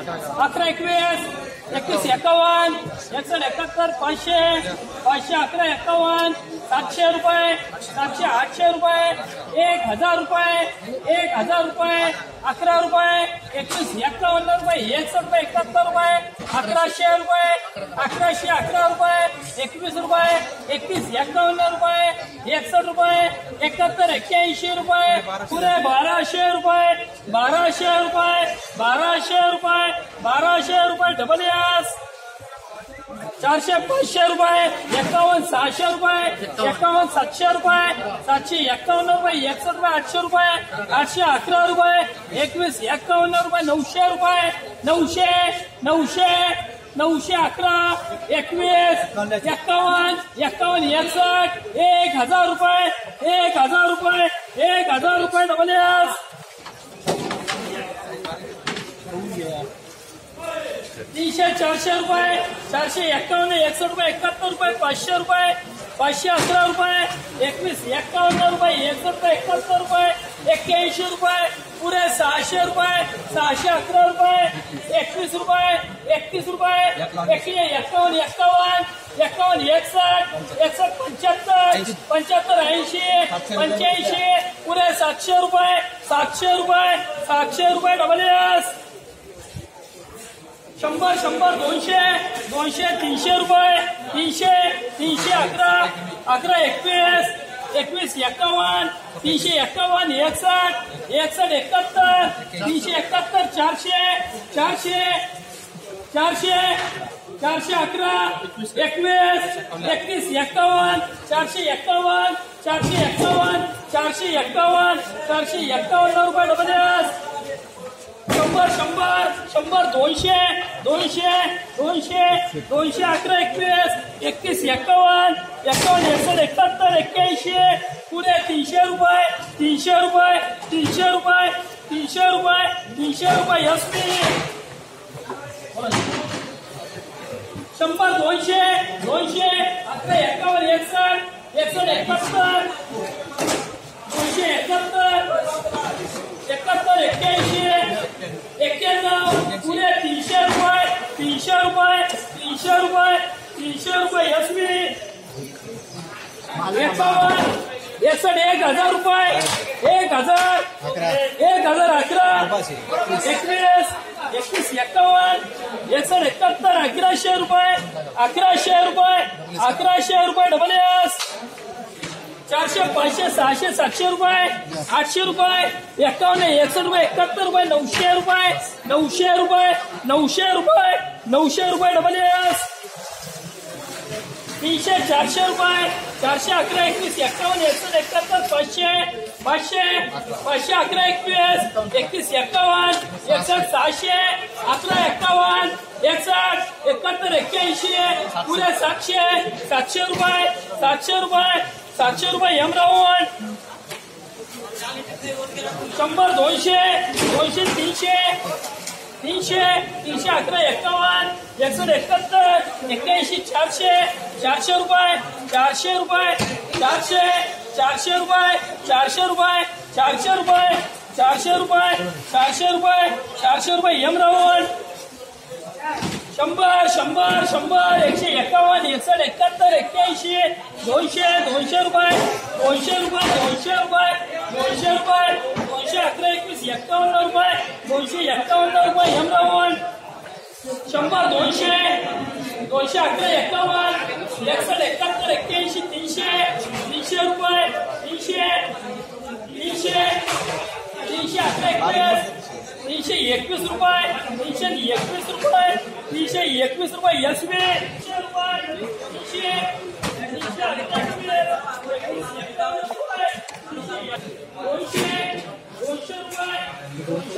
अकरा एकवीस एकवीस एकावन्न एकसष्ट एकाहत्तर पाचशे पाचशे अकरा एकावन्न सातशे रुपये सातशे आठशे रुपये एक हजार रुपये एक हजार रुपये अकरा रुपये एकवीस एकावन्न रुपये, एकसष्ट एकाहत्तर रुपये, अकराशे रुपये, अकराशे अकरा रुपये, एकवीस रुपये एकसष्ट रुपये, एकाहत्तर, एक्क्याऐंशी बाराशे रुपये बाराशे रुपये बाराशे रुपये बाराशे रुपये, डबल एस चारशे पाचशे रुपये एकावन्न सहाशे रुपये एकावन्न सातशे रुपये सातशे एकावन्न रुपये एकसष्ट रुपये आठशे रुपये आठशे अकरा रुपये एकवीस एकावन्न रुपये नऊशे रुपये नऊशे नऊशे नऊशे अकरा एकवीस एकावन्न एकावन्न एकसष्ट एक हजार रुपये एक हजार रुपये एक हजार रुपये डबल एस तीनशे चारशे रुपये, चारशे एकावन्न, एकसष्ट रुपये, एकाहत्तर रुपये, पाचशे रुपये, पाचशे अकरा रुपये, एकवीस, एकावन्न रुपये, एकसष्ट एकाहत्तर रुपये, एक्क्याऐंशी रुपये पुरे सहाशे रुपये, सहाशे अकरा रुपये, एकवीस रुपये, एकतीस रुपये, एकशे एकावन्न एकावन्न एकावन्न, एकसष्ट एकसष्ट, पंच्याहत्तर पंच्याहत्तर, ऐंशी, पंच्याऐंशी पुरे सातशे रुपये सातशे रुपये सातशे रुपये डबल एस शंभर शंभर, दोनशे दोनशे, तीनशे रुपये, तीनशे तीनशे अकरा अकरा एकवीस एकवीस एकावन्न तीनशे एकावन्न एकसष्ट एकसष्ट एकाहत्तर, तीनशे एकाहत्तर चारशे चारशे चारशे चारशे अकरा, एकवीस एकवीस एकावन्न चारशे एकावन्न चारशे एकावन्न चारशे एकावन्न चारशे एकावन्न रुपये डबल शंभर शंभर शंभर दोनशे दोनशे दोनशे दोनशे अकरा एकवीस, एकतीस एकावन्न एकावन्न एकसष्ट एकाहत्तर एक्क्याऐंशी, पुढे तीनशे रुपये तीनशे रुपये तीनशे रुपये तीनशे रुपये तीनशे रुपये एस शंभर दोनशे दोनशे, अकरा एकावन्न एकसष्ट एकसष्ट एकाहत्तर रुपये तीनशे रुपये तीनशे रुपये एसबी एकावन्न एकसष्ट एक हजार रुपये एक हजार एक हजार अकरा. एकवीस एकवीस एकावन्न एकसष्ट एकाहत्तर अकराशे रुपये अकराशे रुपये अकराशे रुपये डबल एस. चारशे, पाचशे, सहाशे, सातशे रुपये, आठशे रुपये, एकावन्न, एकसष्ट रुपये, एकाहत्तर रुपये, नऊशे रुपये नऊशे रुपये नऊशे रुपये नऊशे रुपये डबल एस तीनशे, चारशे रुपये, चारशे, अकरा, एकवीस, एकावन्न, एकसष्ट, एकाहत्तर, पाचशे पाचशे पाचशे, अकरा, एकवीस, एकतीस, एकावन्न, एकसष्ट, सहाशे, अकरा, एकावन्न, एकसष्ट, एकाहत्तर, एक्क्याऐंशी, पुढे सातशे सातशे रुपये सातशे रुपये सातशे रुपये एम रावण शंभर दोनशे दोनशे तीनशे तीनशे तीनशे अकरा एकावन्न, एकसष्ट एकाहत्तर, एक्क्याऐंशी चारशे चारशे रुपये चारशे रुपये, चारशे चारशे रुपये चारशे रुपये चारशे रुपये चारशे रुपये चारशे रुपये चारशे रुपये रावण शंभर शंभर, एकशे एकावन्न, एकसष्ट, एकाहत्तर, एक्क्याऐंशी, दोनशे दोनशे रुपये दोनशे रुपये दोनशे रुपये दोनशे रुपये, दोनशे अकरा, एकवीस, एकावन्न रुपये, दोनशे एकावन्न रुपये एम रावण शंभर, दोनशे दोनशे अकरा, एकावन्न, एकसष्ट, एकाहत्तर, एक्क्याऐंशी, तीनशे तीनशे रुपये, तीनशे तीनशे तीनशे अकरा, एकवीस तीनशे एकवीस रुपये तीनशे एकवीस रुपये तीनशे एकवीस रुपये एस बी तीनशे रुपये तीनशे तीनशे अकरा एकवीस एकवीस एकावन्न रुपये तीनशे दोनशे दोनशे रुपये